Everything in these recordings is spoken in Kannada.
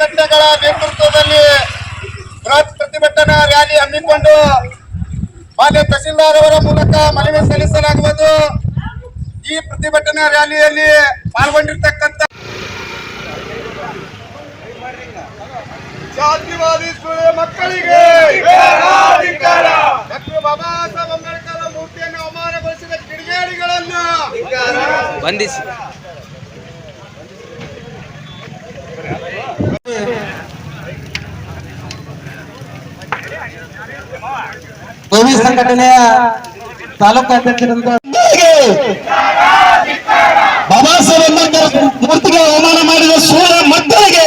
ಸಂಘಟನೆಗಳ ನೇತೃತ್ವದಲ್ಲಿ ಬೃಹತ್ ಪ್ರತಿಭಟನಾ ರ್ಯಾಲಿ ಹಮ್ಮಿಕೊಂಡು ಮಾನ್ಯ ತಹಸೀಲ್ದಾರ್ ಅವರ ಮೂಲಕ ಮನವಿ ಸಲ್ಲಿಸಲಾಗುವುದು. ಈ ಪ್ರತಿಭಟನಾ ರ್ಯಾಲಿಯಲ್ಲಿ ಪಾಲ್ಗೊಂಡಿರ್ತಕ್ಕಂಥ ಜಾತಿವಾದಿ ಮಕ್ಕಳಿಗೆ ಡಾಕ್ಟರ್ ಬಾಬಾ ಸಾಹೇಬ್ ಅಂಬೇಡ್ಕರ್ ಮೂರ್ತಿಯನ್ನು ಅವಮಾನಗೊಳಿಸಿದ ಕಿಡಿಗೇಡಿಗಳನ್ನು ಬಂಧಿಸಿ. ಸಂಘಟನೆಯ ತಾಲೂಕು ಅಧ್ಯಕ್ಷರಿಂದ ಬಾಬಾ ಸಾಹೇಬ್ ಅಂಬೇಡ್ಕರ್ ಮೂರ್ತಿಗೆ ಅವಮಾನ ಮಾಡಿದ ಸೂರ ಮಕ್ಕಳಿಗೆ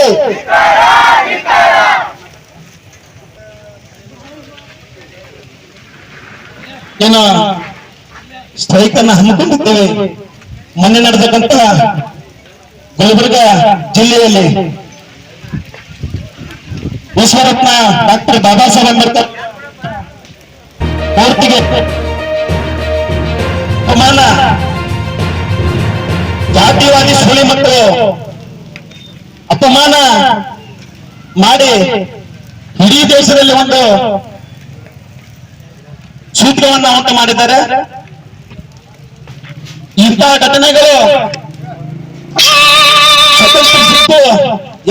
ಏನು ಸ್ಟ್ರೈಕ್ ಅನ್ನ ಹಮ್ಮಿಕೊಂಡಿದ್ದೇವೆ. ಮೊನ್ನೆ ನಡೆದಕ್ಕಂತ ಗುಲ್ಬರ್ಗ ಜಿಲ್ಲೆಯಲ್ಲಿ ವಿಶ್ವರತ್ನ ಡಾಕ್ಟರ್ ಬಾಬಾ ಸಾಹೇಬ್ ಅಂಬೇಡ್ಕರ್ ಅವಮಾನ ಜಾತಿವಾದಿ ಸುಳಿ ಮಕ್ಕಳು ಅಪಮಾನ ಮಾಡಿ ಇಡೀ ದೇಶದಲ್ಲಿ ಒಂದು ಸೂತ್ರವನ್ನ ಉಂಟು ಮಾಡಿದ್ದಾರೆ. ಇಂತಹ ಘಟನೆಗಳು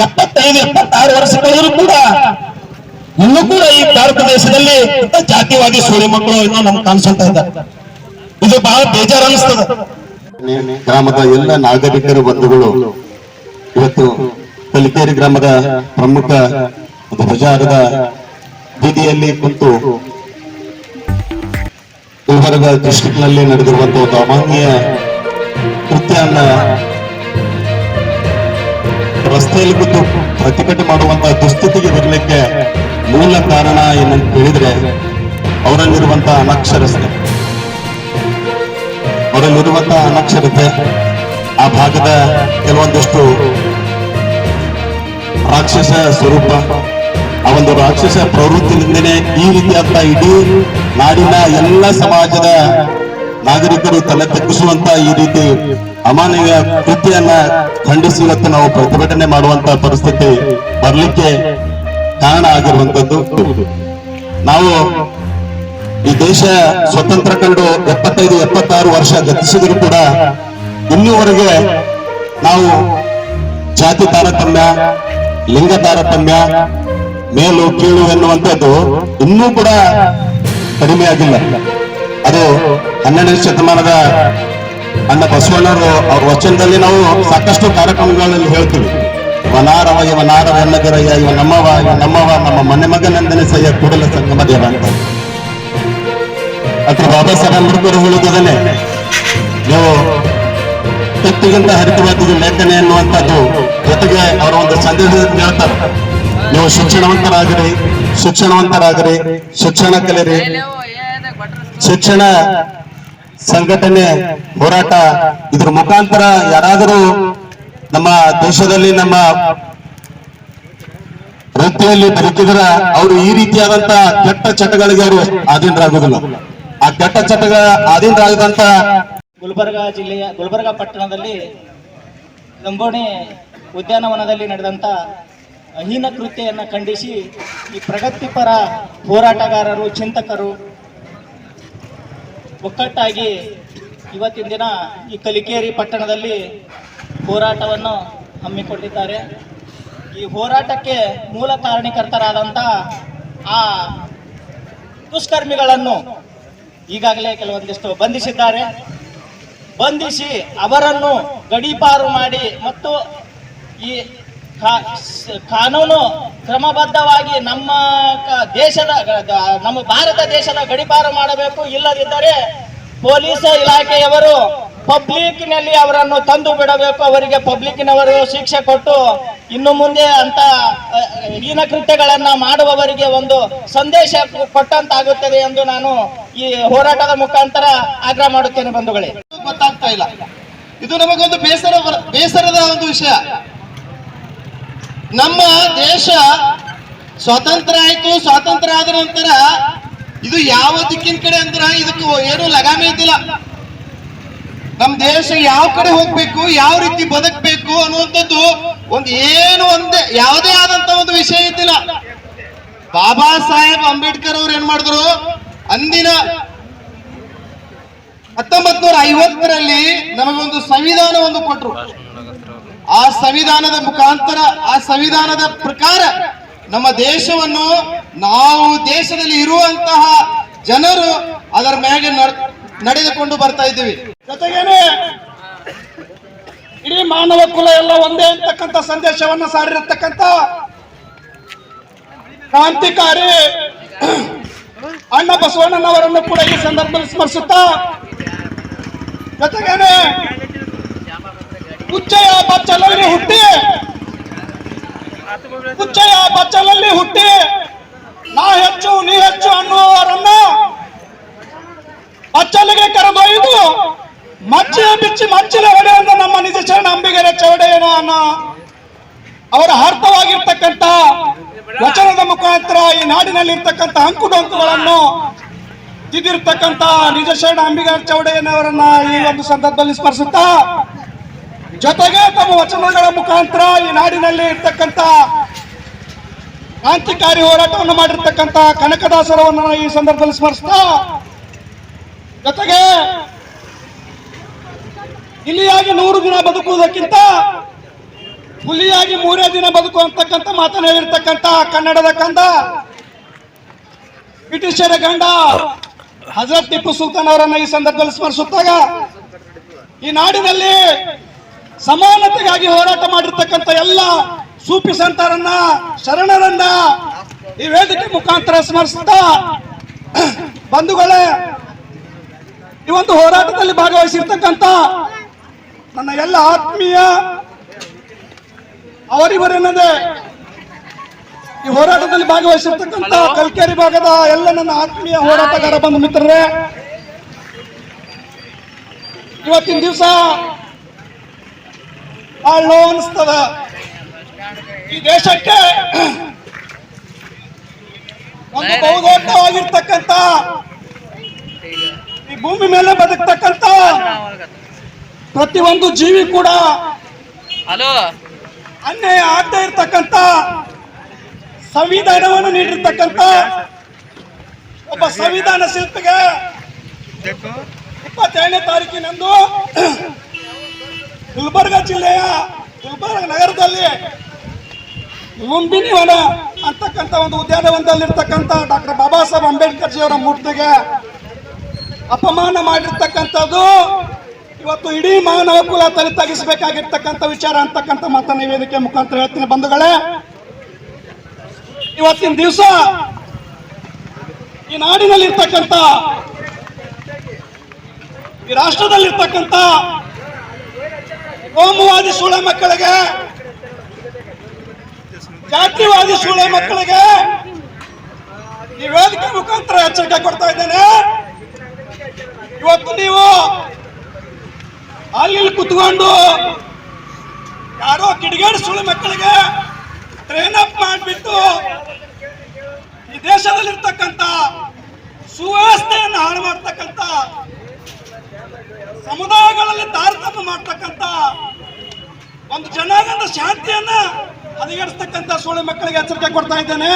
ಎಪ್ಪತ್ತೈದು, ಎಪ್ಪತ್ತಾರು ವರ್ಷ ಕಳೆದರೂ ಕೂಡ ಇನ್ನೂ ಕೂಡ ಈ ಭಾರತ ದೇಶದಲ್ಲಿ ಜಾತಿವಾದಿ ಸುಳಿ ಮಕ್ಕಳು ಇನ್ನೂ ನಮ್ಗೆ ಕಾಣಿಸ್ತಾ ಇದ್ದಾರೆ ಇದು ಬಹಳ ಬೇಜಾರು ಅನಿಸ್ತದ. ಗ್ರಾಮದ ಎಲ್ಲ ನಾಗರಿಕರ ಬಂಧುಗಳು ಇವತ್ತು ಕಲಿಕೇರಿ ಗ್ರಾಮದ ಪ್ರಮುಖ ಧ್ವಜಾರದ ಬೀದಿಯಲ್ಲಿ ಕುಂತು ಗುಲ್ಬರ್ಗ ಡಿಸ್ಟ್ರಿಕ್ಟ್ನಲ್ಲಿ ನಡೆದಿರುವಂತಹ ಒಂದು ಅಮಾನ್ಯ ಕೃತ್ಯನ್ನ ರಸ್ತೆಯಲ್ಲಿ ಕುಂತು ಪ್ರತಿಭಟನೆ ಮಾಡುವಂತಹ ದುಸ್ಥಿತಿಗೆ ಬರಲಿಕ್ಕೆ ಮೂಲ ಕಾರಣ ಏನಂತ ಹೇಳಿದ್ರೆ ಅವರಲ್ಲಿರುವಂತಹ ಅನಕ್ಷರತೆ ಅವರಲ್ಲಿರುವಂತಹ ಅನಕ್ಷರತೆ ಆ ಭಾಗದ ಕೆಲವೊಂದಿಷ್ಟು ರಾಕ್ಷಸ ಸ್ವರೂಪ. ಆ ಒಂದು ರಾಕ್ಷಸ ಪ್ರವೃತ್ತಿಯಿಂದನೇ ಈ ರೀತಿಯಾದ ಇಡೀ ನಾಡಿನ ಎಲ್ಲ ಸಮಾಜದ ನಾಗರಿಕರು ತಲೆ ತಗ್ಗಿಸುವಂತ ಈ ರೀತಿ ಅಮಾನವೀಯ ಕೃತಿಯನ್ನ ಖಂಡಿಸಿ ಇವತ್ತು ನಾವು ಪ್ರತಿಭಟನೆ ಮಾಡುವಂತ ಪರಿಸ್ಥಿತಿ ಬರ್ಲಿಕ್ಕೆ ಕಾರಣ ಆಗಿರುವಂತದ್ದು ನಾವು ಈ ದೇಶ ಸ್ವತಂತ್ರ ಕಂಡು ಎಪ್ಪತ್ತೈದು, ಎಪ್ಪತ್ತಾರು ವರ್ಷ ಗತಿಸಿದ್ರು ಕೂಡ ಇನ್ನೂವರೆಗೆ ನಾವು ಜಾತಿ ತಾರತಮ್ಯ, ಲಿಂಗ ತಾರತಮ್ಯ, ಮೇಲು, ಕೀಳು ಎನ್ನುವಂಥದ್ದು ಇನ್ನೂ ಕೂಡ ಕಡಿಮೆ ಆಗಿಲ್ಲ. ಅದು ಹನ್ನೆರಡನೇ ಶತಮಾನದ ಅಣ್ಣ ಬಸವಣ್ಣವರು ಅವ್ರ ವಚನದಲ್ಲಿ ನಾವು ಸಾಕಷ್ಟು ಕಾರ್ಯಕ್ರಮಗಳಲ್ಲಿ ಹೇಳ್ತೀವಿ. ವನಾರವ ಇವ ನಾರವ ಇವ ನಮ್ಮವ ಇವ ನಮ್ಮವ, ನಮ್ಮ ಮನೆ ಮಗನಂದನೆ ಸಯ್ಯ ಕೂಡಲ ಸಂಗಮ ದೇವ ಅಂತ. ಅಥವಾ ಬಾಬಾ ಸಾಹೇಬ್ ಅಂಬೇಡ್ಕರ್ ನೀವು ಕತ್ತಿಗಿಂತ ಹರಿತವಾದ ಲೇಖನೆ ಎನ್ನುವಂಥದ್ದು ಜೊತೆಗೆ ಅವರ ಒಂದು ಸಂದೇಶದಲ್ಲಿ ಹೇಳ್ತಾರೆ ನೀವು ಶಿಕ್ಷಣವಂತರಾಗಿರಿ ಶಿಕ್ಷಣವಂತರಾಗಿರಿ, ಶಿಕ್ಷಣ ಕಲಿರಿ. ಶಿಕ್ಷಣ ಸಂಘಟನೆ, ಹೋರಾಟ ಇದ್ರ ಮುಖಾಂತರ ಯಾರಾದರೂ ನಮ್ಮ ದೇಶದಲ್ಲಿ ನಮ್ಮ ವೃತ್ತಿಯಲ್ಲಿ ಬದುಕಿದ್ರ ಅವರು ಈ ರೀತಿಯಾದಂತ ಕೆಟ್ಟ ಚಟಗಳಿಗೆ ಅವರು ಆದೀನರಾಗುವುದಿಲ್ಲ ಆ ಕೆಟ್ಟ ಚಟಗಳ ಆದೀನರಾಗದಂತ ಗುಲ್ಬರ್ಗ ಜಿಲ್ಲೆಯ, ಗುಲ್ಬರ್ಗ ಪಟ್ಟಣದಲ್ಲಿ ಲಂಬೋಣಿ ಉದ್ಯಾನವನದಲ್ಲಿ ನಡೆದಂತ ಅಹೀನ ಕೃತ್ಯವನ್ನು ಖಂಡಿಸಿ ಈ ಪ್ರಗತಿಪರ ಹೋರಾಟಗಾರರು, ಚಿಂತಕರು ಒಕ್ಕಟ್ಟಾಗಿ ಇವತ್ತಿನ ದಿನ ಈ ಕಲಿಕೇರಿ ಪಟ್ಟಣದಲ್ಲಿ ಹೋರಾಟವನ್ನು ಹಮ್ಮಿಕೊಂಡಿದ್ದಾರೆ. ಈ ಹೋರಾಟಕ್ಕೆ ಮೂಲ ಕಾರಣೀಕರ್ತರಾದಂಥ ಆ ದುಷ್ಕರ್ಮಿಗಳನ್ನು ಈಗಾಗಲೇ ಕೆಲವೊಂದಿಷ್ಟು ಬಂಧಿಸಿದ್ದಾರೆ. ಬಂಧಿಸಿ ಅವರನ್ನು ಗಡೀಪಾರು ಮಾಡಿ ಮತ್ತು ಈ ಕಾನೂನು ಕ್ರಮಬದ್ಧವಾಗಿ ನಮ್ಮ ದೇಶದ ನಮ್ಮ ಭಾರತ ದೇಶದ ಗಡೀಪಾರು ಮಾಡಬೇಕು. ಇಲ್ಲದಿದ್ದರೆ ಪೊಲೀಸ್ ಇಲಾಖೆಯವರು ಪಬ್ಲಿಕ್ನಲ್ಲಿ ಅವರನ್ನು ತಂದು ಬಿಡಬೇಕು, ಅವರಿಗೆ ಪಬ್ಲಿಕ್ನವರು ಶಿಕ್ಷೆ ಕೊಟ್ಟು ಇನ್ನು ಮುಂದೆ ಅಂತ ಹೀನ ಕೃತ್ಯಗಳನ್ನ ಮಾಡುವವರಿಗೆ ಒಂದು ಸಂದೇಶ ಕೊಟ್ಟಂತಾಗುತ್ತದೆ ಎಂದು ನಾನು ಈ ಹೋರಾಟದ ಮುಖಾಂತರ ಆಗ್ರಹ ಮಾಡುತ್ತೇನೆ ಬಂಧುಗಳೇ. ಗೊತ್ತಾಗ್ತಾ ಇಲ್ಲ. ಇದು ನಮಗೊಂದು ಬೇಸರ, ಬೇಸರದ ಒಂದು ವಿಷಯ. ನಮ್ಮ ದೇಶ ಸ್ವಾತಂತ್ರ್ಯ ಆಯ್ತು, ಸ್ವಾತಂತ್ರ್ಯ ಆದ ನಂತರ ಇದು ಯಾವ ದಿಕ್ಕಿನ ಕಡೆ ಅಂದ್ರ ಇದಕ್ಕೆ ಏನು ಲಗಾಮೆ ಇದ್ದಿಲ್ಲ. ನಮ್ ದೇಶ ಯಾವ ಕಡೆ ಹೋಗ್ಬೇಕು, ಯಾವ ರೀತಿ ಬದುಕಬೇಕು ಅನ್ನುವಂಥದ್ದು ಒಂದು ಏನು ಒಂದೇ, ಯಾವುದೇ ಆದಂತ ಒಂದು ವಿಷಯ ಇದ್ದಿಲ್ಲ. ಬಾಬಾ ಸಾಹೇಬ್ ಅಂಬೇಡ್ಕರ್ ಅವ್ರು ಏನ್ ಮಾಡಿದ್ರು? ಅಂದಿನ ಹತ್ತೊಂಬತ್ ನೂರ ಐವತ್ತರಲ್ಲಿ ನಮಗೊಂದು ಸಂವಿಧಾನ ಒಂದು ಕೊಟ್ರು. ಆ ಸಂವಿಧಾನದ ಮುಖಾಂತರ, ಆ ಸಂವಿಧಾನದ ಪ್ರಕಾರ ನಮ್ಮ ದೇಶವನ್ನು ನಾವು ದೇಶದಲ್ಲಿ ಇರುವಂತಹ ಜನರು ಅದರ ನಡ್- ನಡೆದುಕೊಂಡು ಬರ್ತಾ ಇದ್ದೀವಿ. ಜೊತೆಗೇನೆ ಇಡೀ ಮಾನವ ಕುಲ ಎಲ್ಲ ಒಂದೇ ಅಂತಕ್ಕಂಥ ಸಂದೇಶವನ್ನ ಸಾರಿರತಕ್ಕಂಥ ಕ್ರಾಂತಿಕಾರಿ ಅಣ್ಣ ಬಸವಣ್ಣನವರನ್ನು ಕೂಡ ಈ ಸಂದರ್ಭದಲ್ಲಿ ಸ್ಮರಿಸುತ್ತಾ ಜೊತೆಗೇನೆ ಉಚ್ಚಯ ಬಚ್ಚಲಲ್ಲಿ ಹುಟ್ಟಿ. ಉಚ್ಚಯ ಬಚ್ಚಲಲ್ಲಿ ಹುಟ್ಟಿ, ನಾ ಹೆಚ್ಚು, ನೀ ಹೆಚ್ಚು ಅನ್ನುವವರನ್ನ ಬಚ್ಚಲಿಗೆ ಕರೆದೊಯ್ದು, ಮಚ್ಚಿ ಬಿಚ್ಚಿ ಮಚ್ಚಿನ ಹೊಡೆಯುವಂತ ನಮ್ಮ ನಿಜ ಶರಣ ಅಂಬಿಗರ ಚೌಡೆಯನ ಅವರ ಅರ್ಥವಾಗಿರ್ತಕ್ಕಂಥ ವಚನದ ಮುಖಾಂತರ ಈ ನಾಡಿನಲ್ಲಿರ್ತಕ್ಕಂಥ ಅಂಕುಡೊಂಕುಗಳನ್ನು ತಿದ್ದಿರ್ತಕ್ಕಂಥ ನಿಜ ಶರಣ ಅಂಬಿಗರ ಚೌಡಯ್ಯನವರನ್ನ ಈ ಒಂದು ಸಂದರ್ಭದಲ್ಲಿ ಸ್ಮರಿಸುತ್ತಾ ಜೊತೆಗೆ ತಮ್ಮ ವಚನಗಳ ಮುಖಾಂತರ ಈ ನಾಡಿನಲ್ಲಿ ಇರ್ತಕ್ಕಂಥ ಕ್ರಾಂತಿಕಾರಿ ಹೋರಾಟವನ್ನು ಮಾಡಿರ್ತಕ್ಕಂಥ ಕನಕದಾಸರವನ್ನು ಈ ಸಂದರ್ಭದಲ್ಲಿ ಸ್ಮರಿಸ್ತಾ, ಜೊತೆಗೆ ಇಲ್ಲಿಯಾಗಿ ನೂರು ದಿನ ಬದುಕುವುದಕ್ಕಿಂತ ಹುಲಿಯಾಗಿ ಮೂರೇ ದಿನ ಬದುಕು ಅಂತಕ್ಕಂಥ ಮಾತನ್ನು ಹೇಳಿರ್ತಕ್ಕಂಥ ಕನ್ನಡದ ಕಂದ, ಬ್ರಿಟಿಷರ ಗಂಡ ಹಜರತ್ ಟಿಪ್ಪು ಸುಲ್ತಾನ್ ಅವರನ್ನ ಈ ಸಂದರ್ಭದಲ್ಲಿ ಸ್ಮರಿಸುತ್ತಾಗ, ಈ ನಾಡಿನಲ್ಲಿ ಸಮಾನತೆಗಾಗಿ ಹೋರಾಟ ಮಾಡಿರ್ತಕ್ಕಂಥ ಎಲ್ಲ ಸೂಫಿ ಸಂತರನ್ನ ಶರಣರನ್ನ ಈ ವೇದಿಕೆ ಮುಖಾಂತರ ಸ್ಮರಿಸ್ತಾ ಬಂಧುಗಳೇ ಈ ಒಂದು ಹೋರಾಟದಲ್ಲಿ ಭಾಗವಹಿಸಿರ್ತಕ್ಕಂಥ ನನ್ನ ಎಲ್ಲ ಆತ್ಮೀಯ ಅವರಿವರೇನದೆ ಈ ಹೋರಾಟದಲ್ಲಿ ಭಾಗವಹಿಸಿರ್ತಕ್ಕಂಥ ಕಲ್ಕೇರಿ ಭಾಗದ ಎಲ್ಲ ನನ್ನ ಆತ್ಮೀಯ ಹೋರಾಟಗಾರ ಬಂಧು ಮಿತ್ರರೇ ಇವತ್ತಿನ ದಿವಸ ಬಹಳ ನೋವು ಅನಿಸ್ತದ ಈ ದೇಶಕ್ಕೆ ಒಂದು ಬಹುದೊಡ್ಡವಾಗಿರ್ತಕ್ಕಂಥ ಈ ಭೂಮಿ ಮೇಲೆ ಬದುಕ್ತಕ್ಕಂಥ ಪ್ರತಿಯೊಂದು ಜೀವಿ ಕೂಡ ಹಲೋ. ಅನ್ಯಾಯ ಆಗ್ತಾ ಇರ್ತಕ್ಕಂಥ ಸಂವಿಧಾನವನ್ನು ನೀಡಿರ್ತಕ್ಕಂಥ ಒಬ್ಬ ಸಂವಿಧಾನ ಶಿಲ್ಪಿಗೆ ಇಪ್ಪತ್ತೇಳನೇ ತಾರೀಕಿನಂದು ಗುಲ್ಬರ್ಗ ಜಿಲ್ಲೆಯ ಗುಲ್ಬರ್ಗ ನಗರದಲ್ಲಿ ಲುಂಬಿನಿ ವನ ಅಂತಕ್ಕಂಥ ಒಂದು ಉದ್ಯಾನವನದಲ್ಲಿರ್ತಕ್ಕಂಥ ಡಾಕ್ಟರ್ ಬಾಬಾ ಸಾಹೇಬ್ ಅಂಬೇಡ್ಕರ್ ಜಿಯವರ ಮೂರ್ತಿಗೆ ಅಪಮಾನ ಮಾಡಿರ್ತಕ್ಕಂಥದ್ದು. ಇವತ್ತು ಇಡೀ ಮಾನವ ಕುಲ ತಲೆ ತಗ್ಗಿಸಬೇಕಾಗಿರ್ತಕ್ಕಂಥ ವಿಚಾರ ಅಂತಕ್ಕಂಥ ಮಾತನ್ನ ವೇದಿಕೆ ಮುಖಾಂತರ ಹೇಳ್ತೀನಿ ಬಂಧುಗಳೇ. ಇವತ್ತಿನ ದಿವಸ ಈ ನಾಡಿನಲ್ಲಿರ್ತಕ್ಕಂಥ ಈ ರಾಷ್ಟ್ರದಲ್ಲಿರ್ತಕ್ಕಂಥ ಕೋಮುವಾದಿ ಸೂಳೆ ಮಕ್ಕಳಿಗೆ, ಜಾತಿವಾದಿ ಸೂಳೆ ಮಕ್ಕಳಿಗೆ ಈ ವೇದಿಕೆ ಮುಖಾಂತರ ಎಚ್ಚರಿಕೆ ಕೊಡ್ತಾ ಇದ್ದೇನೆ. ಇವತ್ತು ನೀವು ಅಲ್ಲಿ ಕುತ್ಕೊಂಡು ಯಾರೋ ಕಿಡಿಗೇಡಿ ಸುಳ್ಳು ಮಕ್ಕಳಿಗೆ ಟ್ರೈನ್ ಅಪ್ ಮಾಡಿಬಿಟ್ಟು ಈ ದೇಶದಲ್ಲಿರ್ತಕ್ಕಂಥ ಸುವ್ಯವಸ್ಥೆಯನ್ನು ಹಾಳು ಮಾಡ್ತಕ್ಕಂಥ ಸಮುದಾಯಗಳಲ್ಲಿ ತಾರತಮ್ಯ ಮಾಡ್ತಕ್ಕಂಥ ಒಂದು ಜನಾಂಗದ ಶಾಂತಿಯನ್ನ ಹದಗೆಡಿಸ್ತಕ್ಕಂಥ ಸೋಳೆ ಮಕ್ಕಳಿಗೆ ಎಚ್ಚರಿಕೆ ಕೊಡ್ತಾ ಇದ್ದೇನೆ.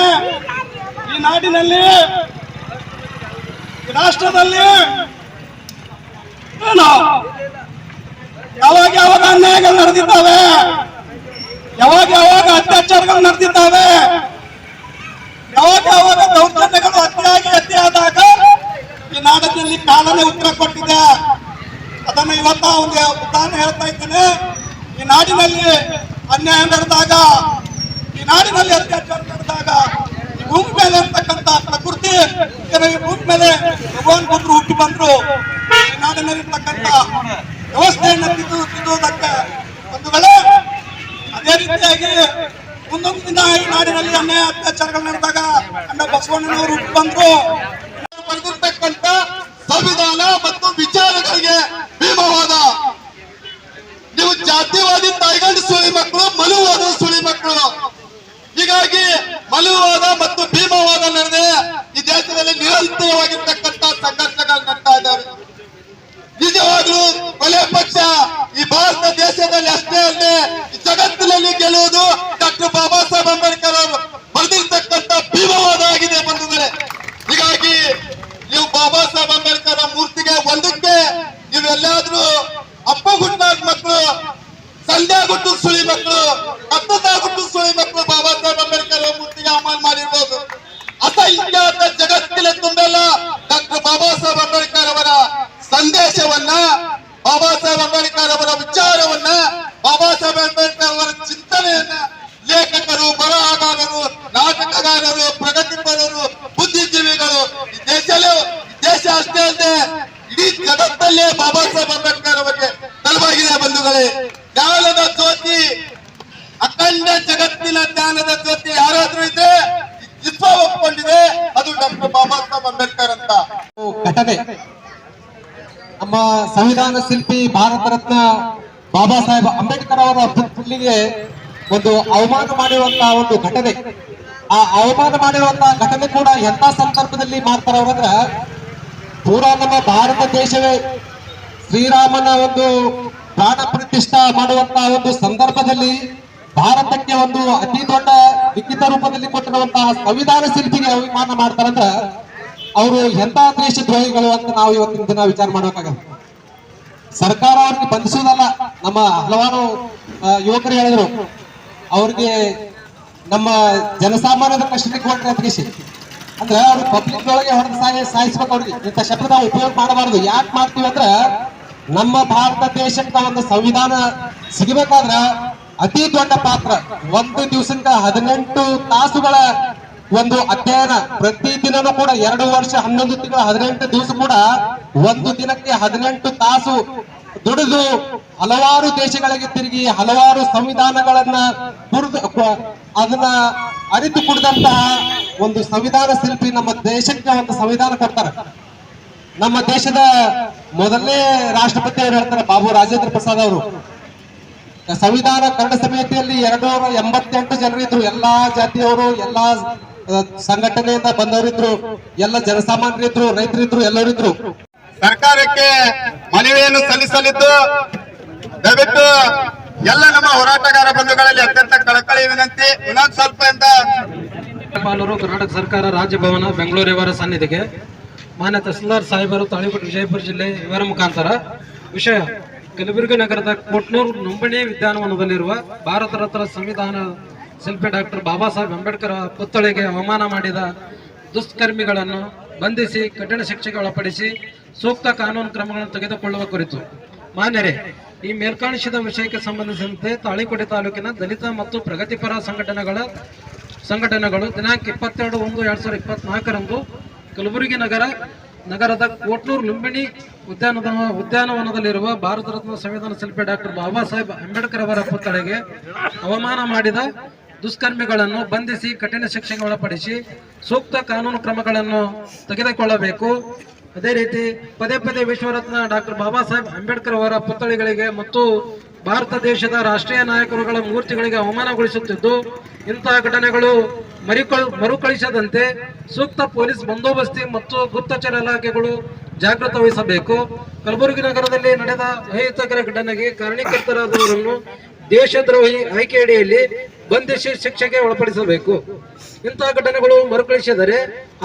ಈ ನಾಡಿನಲ್ಲಿ ರಾಷ್ಟ್ರದಲ್ಲಿ ಯಾವಾಗ ಯಾವಾಗ ಅನ್ಯಾಯಗಳು ನಡೆದಿದ್ದಾವೆ? ಯಾವಾಗ ಯಾವಾಗ ಅತ್ಯಾಚಾರಗಳು ನಡೆದಿದ್ದಾವೆ? ಯಾವಾಗ ಯಾವಾಗ ದೌರ್ಜನ್ಯಗಳು ಅತಿಯಾಗಿ ಅತಿಯಾದಾಗ ಈ ನಾಡದಲ್ಲಿ ಕಾಲನೇ ಉತ್ತರ ಕೊಟ್ಟಿದೆ. ಅದನ್ನು ಇವತ್ತ ಒಂದು ಉದಾಹರಣೆ ಹೇಳ್ತಾ ಇದ್ದೇನೆ. ಈ ನಾಡಿನಲ್ಲಿ ಅನ್ಯಾಯ ನಡೆದಾಗ, ಈ ನಾಡಿನಲ್ಲಿ ಅತ್ಯಾಚಾರ ನಡೆದಾಗ, ಈ ಭೂಮಿ ಮೇಲೆ ಇರ್ತಕ್ಕಂಥ ಪ್ರಕೃತಿ ಈ ಭೂಮಿ ಮೇಲೆ ಭಗವಾನ್ ಬಂದ್ರು ಹುಟ್ಟಿ ಬಂದ್ರು. ಈ ನಾಡಿನಲ್ಲಿರ್ತಕ್ಕಂಥ ವ್ಯವಸ್ಥೆಯನ್ನು ತಿದ್ದು, ತಿದ್ದುವುದಕ್ಕೆ ಒಂದು ವೇಳೆ ಅದೇ ರೀತಿಯಾಗಿ ಮುಂದೊಂದು ದಿನ ಈ ನಾಡಿನಲ್ಲಿ ಅನ್ಯಾಯ, ಅತ್ಯಾಚಾರಗಳು ನಡೆದಾಗ ಅಣ್ಣ ಬಸವಣ್ಣನವರು ಹುಟ್ಟಿ ಬಂದ್ರು. ಬರೆದಿರ್ತಕ್ಕಂಥ ಸಂವಿಧಾನ ಮತ್ತು ವಿಚಾರಗಳಿಗೆ ಭೀಮವಾದ ಮಕ್ಕಳು ಹೀಗಾಗಿ ಮಲಿವಾದ ಮತ್ತು ಭೀಮ ನಾಟಕಗಾರರು, ಪ್ರಗತಿಪರರು, ಬುದ್ಧಿಜೀವಿಗಳು ದೇಶಲೇ ದೇಶ ಅಷ್ಟೇ ಅಲ್ಲದೆ, ಇಡೀ ಜಗತ್ತಲ್ಲೇ ಬಾಬಾ ಸಾಹೇಬ್ ಅಂಬೇಡ್ಕರ್ ಅವರಿಗೆ ನೆಲವಾಗಿದೆ ಬಂಧುಗಳೇ. ಜ್ಞಾನದ ಜ್ಯೋತಿ, ಅಖಂಡ ಜಗತ್ತಿನ ಜ್ಞಾನದ ಜ್ಯೋತಿ ಯಾರಾದ್ರೂ ಇದೆ ವಿಶ್ವ ಒಪ್ಪಿಕೊಂಡಿದೆ ಅದು ಡಾಕ್ಟರ್ ಬಾಬಾ ಸಾಹೇಬ್ ಅಂಬೇಡ್ಕರ್ ಅಂತ. ಘಟನೆ. ನಮ್ಮ ಸಂವಿಧಾನ ಶಿಲ್ಪಿ, ಭಾರತ ರತ್ನ ಬಾಬಾ ಸಾಹೇಬ್ ಅಂಬೇಡ್ಕರ್ ಅವರ ಪುತ್ಲಿಗೆ ಒಂದು ಅವಮಾನ ಮಾಡಿರುವಂತಹ ಒಂದು ಘಟನೆ. ಆ ಅವಮಾನ ಮಾಡಿರುವಂತಹ ಘಟನೆ ಕೂಡ ಎಂತ ಸಂದರ್ಭದಲ್ಲಿ ಮಾಡ್ತಾರ ಅವ್ರಂದ್ರ, ಪೂರಾ ನಮ್ಮ ಭಾರತ ದೇಶವೇ ಶ್ರೀರಾಮನ ಒಂದು ಪ್ರಾಣ ಪ್ರತಿಷ್ಠಾ ಮಾಡುವಂತಹ ಒಂದು ಸಂದರ್ಭದಲ್ಲಿ ಭಾರತಕ್ಕೆ ಒಂದು ಅತಿ ದೊಡ್ಡ ಲಿಖಿತ ರೂಪದಲ್ಲಿ ಕೊಟ್ಟಿರುವಂತಹ ಸಂವಿಧಾನ ಶಿಲ್ಪಿಗೆ ಅವಮಾನ ಮಾಡ್ತಾರಂದ್ರ ಅವರು ಎಂತ ದೇಶ ದ್ರೋಹಿಗಳು ಅಂತ ನಾವು ಇವತ್ತಿನ ದಿನ ವಿಚಾರ ಮಾಡಬೇಕಾಗತ್ತೆ ಸರ್ಕಾರ ಅವ್ರಿಗೆ ಬಂಧಿಸುವುದಲ್ಲ ನಮ್ಮ ಹಲವಾರು ಯುವಕರು ಹೇಳಿದ್ರು. ಅವ್ರಿಗೆ ನಮ್ಮ ಕಷ್ಟಕ್ಕೆ ಕೊಟ್ಟರೆ ಅದಕ್ಕೆ ಅಂದ್ರೆ ಅವ್ರು ಪಬ್ಲಿಕ್ ಒಳಗೆ ಹೊಡೆದು ಸಾಯ, ಸಾಯಿಸ್ಬೇಕು ಅವ್ರಿಗೆ. ಇಂಥ ಶಬ್ದ ಉಪಯೋಗ ಮಾಡಬಾರ್ದು. ಯಾಕೆ ಮಾಡ್ತೀವಿ ಅಂದ್ರೆ ನಮ್ಮ ಭಾರತ ದೇಶಕ್ಕೆ ಒಂದು ಸಂವಿಧಾನ ಸಿಗಬೇಕಾದ್ರ ಅತಿ ದೊಡ್ಡ ಪಾತ್ರ. ಒಂದು ದಿವಸಕ್ಕ ಹದಿನೆಂಟು ತಾಸುಗಳ ಒಂದು ಅಧ್ಯಯನ. ಪ್ರತಿ ದಿನನೂ ಕೂಡ ಎರಡು ವರ್ಷ ಹನ್ನೊಂದು ತಿಂಗಳ, ಹದಿನೆಂಟು ದಿವಸ ಕೂಡ ಒಂದು ದಿನಕ್ಕೆ ಹದಿನೆಂಟು ತಾಸು ದುಡಿದು ಹಲವಾರು ದೇಶಗಳಿಗೆ ತಿರುಗಿ ಹಲವಾರು ಸಂವಿಧಾನಗಳನ್ನ ದುಡಿದು ಅದನ್ನ ಅರಿತು ಕುಡಿದಂತಹ ಒಂದು ಸಂವಿಧಾನ ಶಿಲ್ಪಿ ನಮ್ಮ ದೇಶಕ್ಕೆ ಒಂದು ಸಂವಿಧಾನ ಕೊಡ್ತಾರೆ. ನಮ್ಮ ದೇಶದ ಮೊದಲನೇ ರಾಷ್ಟ್ರಪತಿ ಅವರು ಹೇಳ್ತಾರೆ? ಬಾಬು ರಾಜೇಂದ್ರ ಪ್ರಸಾದ್ ಅವರು. ಸಂವಿಧಾನ ಕನ್ನಡ ಸಮಿತಿಯಲ್ಲಿ ಎರಡು ನೂರ ಎಂಬತ್ತೆಂಟು ಜನರಿದ್ರು ಎಲ್ಲಾ ಜಾತಿಯವರು, ಎಲ್ಲಾ ಸಂಘಟನೆಯಿಂದ ಬಂದವರಿದ್ರು, ಎಲ್ಲ ಜನಸಾಮಾನ್ಯರಿದ್ರು, ರೈತರಿದ್ರು, ಎಲ್ಲರಿದ್ರು. ಸರ್ಕಾರಕ್ಕೆ ಮನವಿಯನ್ನು ಸಲ್ಲಿಸಲಿದ್ದು, ದಯವಿಟ್ಟು ಎಲ್ಲ ನಮ್ಮ ಹೋರಾಟಗಾರ ಬಂಧುಗಳಲ್ಲಿ ಅತ್ಯಂತ ಕಳಕಳಿ ವಿನಂತಿ. ಇನ್ನೊಂದು ಸ್ವಲ್ಪ ರಾಜ್ಯಪಾಲರು ಕರ್ನಾಟಕ ಸರ್ಕಾರ ರಾಜಭವನ ಬೆಂಗಳೂರು ಇವರ ಸನ್ನಿಧಿಗೆ ಮಾನ್ಯ ತಹಸೀಲ್ದಾರ್ ಸಾಹೇಬರು ತಾಳಿಕೋಟೆ ವಿಜಯಪುರ ಜಿಲ್ಲೆ ಇವರ ಮುಖಾಂತರ ವಿಷಯ. ಕಲಬುರಗಿ ನಗರದ ಕೋಟ್ನೂರು ನಂಬಣಿ ಉದ್ಯಾನವನದಲ್ಲಿರುವ ಭಾರತ ರತ್ನ ಸಂವಿಧಾನ ಶಿಲ್ಪಿ ಡಾಕ್ಟರ್ ಬಾಬಾ ಸಾಹೇಬ್ ಅಂಬೇಡ್ಕರ್ ಪುತ್ಥಳಿಗೆ ಅವಮಾನ ಮಾಡಿದ ದುಷ್ಕರ್ಮಿಗಳನ್ನು ಬಂಧಿಸಿ, ಕಠಿಣ ಶಿಕ್ಷೆಗೆ ಒಳಪಡಿಸಿ ಸೂಕ್ತ ಕಾನೂನು ಕ್ರಮಗಳನ್ನು ತೆಗೆದುಕೊಳ್ಳುವ ಕುರಿತು. ಮಾನ್ಯರೇ, ಈ ಮೇಲ್ಕಾಣಿಸಿದ ವಿಷಯಕ್ಕೆ ಸಂಬಂಧಿಸಿದಂತೆ ತಾಳಿಕೋಟೆ ತಾಲೂಕಿನ ದಲಿತ ಮತ್ತು ಪ್ರಗತಿಪರ ಸಂಘಟನೆಗಳ ಸಂಘಟನೆಗಳು ದಿನಾಂಕ ಇಪ್ಪತ್ತೆರಡು ಒಂದು ಎರಡ್ ಸಾವಿರದ ಇಪ್ಪತ್ನಾಲ್ಕರಂದು ಕಲಬುರಗಿ ನಗರ, ನಗರದ ಕೋಟ್ನೂರು ಲುಂಬಿಣಿ ಉದ್ಯಾನದ, ಉದ್ಯಾನವನದಲ್ಲಿರುವ ಭಾರತ ರತ್ನ ಸಂವಿಧಾನ ಶಿಲ್ಪಿ ಡಾಕ್ಟರ್ ಬಾಬಾ ಸಾಹೇಬ್ ಅಂಬೇಡ್ಕರ್ ಅವರ ಪುತ್ಥಳಿಗೆ ಅವಮಾನ ಮಾಡಿದ ದುಷ್ಕರ್ಮಿಗಳನ್ನು ಬಂಧಿಸಿ, ಕಠಿಣ ಶಿಕ್ಷೆಗೆ ಒಳಪಡಿಸಿ ಸೂಕ್ತ ಕಾನೂನು ಕ್ರಮಗಳನ್ನು ತೆಗೆದುಕೊಳ್ಳಬೇಕು. ಅದೇ ರೀತಿ ಪದೇ ಪದೇ ವಿಶ್ವರತ್ನ ಡಾಕ್ಟರ್ ಬಾಬಾ ಸಾಹೇಬ್ ಅಂಬೇಡ್ಕರ್ ಅವರ ಪುತ್ಥಳಿಗಳಿಗೆ ಮತ್ತು ಭಾರತ ದೇಶದ ರಾಷ್ಟ್ರೀಯ ನಾಯಕರುಗಳ ಮೂರ್ತಿಗಳಿಗೆ ಅವಮಾನಗೊಳಿಸುತ್ತಿದ್ದು ಇಂತಹ ಘಟನೆಗಳು ಮರಿಕಳ್, ಮರುಕಳಿಸದಂತೆ ಸೂಕ್ತ ಪೊಲೀಸ್ ಬಂದೋಬಸ್ತಿ ಮತ್ತು ಗುಪ್ತಚರ ಇಲಾಖೆಗಳು ಜಾಗೃತ ವಹಿಸಬೇಕು. ಕಲಬುರಗಿ ನಗರದಲ್ಲಿ ನಡೆದ ಅಹಿತಕರ ಘಟನೆಗೆ ಕಾರಣೀಕರ್ತರಾದವರನ್ನು ದೇಶದ್ರೋಹಿ ಆಯ್ಕೆಯಡಿಯಲ್ಲಿ ಬಂಧಿಸಿ ಶಿಕ್ಷೆಗೆ ಒಳಪಡಿಸಬೇಕು. ಇಂತಹ ಘಟನೆಗಳು ಮರುಕಳಿಸಿದರೆ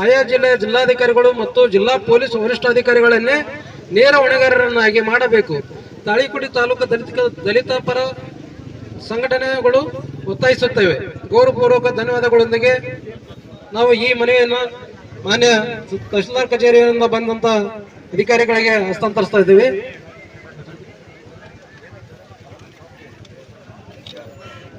ಆಯಾ ಜಿಲ್ಲೆಯ ಜಿಲ್ಲಾಧಿಕಾರಿಗಳು ಮತ್ತು ಜಿಲ್ಲಾ ಪೊಲೀಸ್ ವರಿಷ್ಠಾಧಿಕಾರಿಗಳನ್ನೇ ನೇರ ಹೊಣೆಗಾರರನ್ನಾಗಿ ಮಾಡಬೇಕು. ತಾಳಿಕುಡಿ ತಾಲೂಕು ದಲಿತ ದಲಿತ ಪರ ಸಂಘಟನೆಗಳು ಒತ್ತಾಯಿಸುತ್ತವೆ. ಗೌರವಪೂರ್ವಕ ಧನ್ಯವಾದಗಳೊಂದಿಗೆ ನಾವು ಈ ಮನೆಯನ್ನು ಮಾನ್ಯ ತಹಶೀಲ್ದಾರ್ ಕಚೇರಿಯಿಂದ ಬಂದಂತ ಅಧಿಕಾರಿಗಳಿಗೆ ಹಸ್ತಾಂತರಿಸ್ತಾ ಇದ್ದೀವಿ.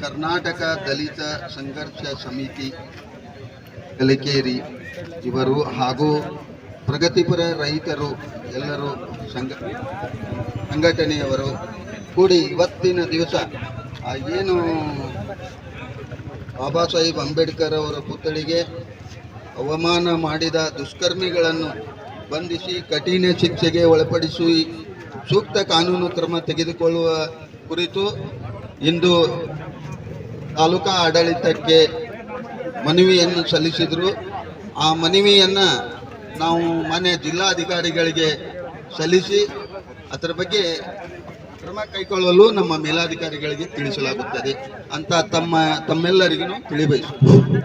ಕರ್ನಾಟಕ ದಲಿತ ಸಂಘರ್ಷ ಸಮಿತಿ ಕಲಿಕೇರಿ ಇವರು ಹಾಗೂ ಪ್ರಗತಿಪರ ರೈತರು ಎಲ್ಲರೂ ಸಂಘ ಸಂಘಟನೆಯವರು ಕೂಡಿ ಇವತ್ತಿನ ದಿವಸ ಏನು ಬಾಬಾ ಸಾಹೇಬ್ ಅಂಬೇಡ್ಕರ್ ಅವರ ಪುತ್ಥಳಿಗೆ ಅವಮಾನ ಮಾಡಿದ ದುಷ್ಕರ್ಮಿಗಳನ್ನು ಬಂಧಿಸಿ, ಕಠಿಣ ಶಿಕ್ಷೆಗೆ ಒಳಪಡಿಸಿ, ಸೂಕ್ತ ಕಾನೂನು ಕ್ರಮ ತೆಗೆದುಕೊಳ್ಳುವ ಕುರಿತು ಇಂದು ತಾಲೂಕಾ ಆಡಳಿತಕ್ಕೆ ಮನವಿಯನ್ನು ಸಲ್ಲಿಸಿದರು. ಆ ಮನವಿಯನ್ನು ನಾವು ಮಾನ್ಯ ಜಿಲ್ಲಾಧಿಕಾರಿಗಳಿಗೆ ಸಲ್ಲಿಸಿ ಅದರ ಬಗ್ಗೆ ಕ್ರಮ ಕೈಗೊಳ್ಳಲು ನಮ್ಮ ಮೇಲಾಧಿಕಾರಿಗಳಿಗೆ ತಿಳಿಸಲಾಗುತ್ತದೆ. ಅಂತ ತಮ್ಮ ತಮ್ಮೆಲ್ಲರಿಗೂ ತಿಳಿಬಯಸುತ್ತೇವೆ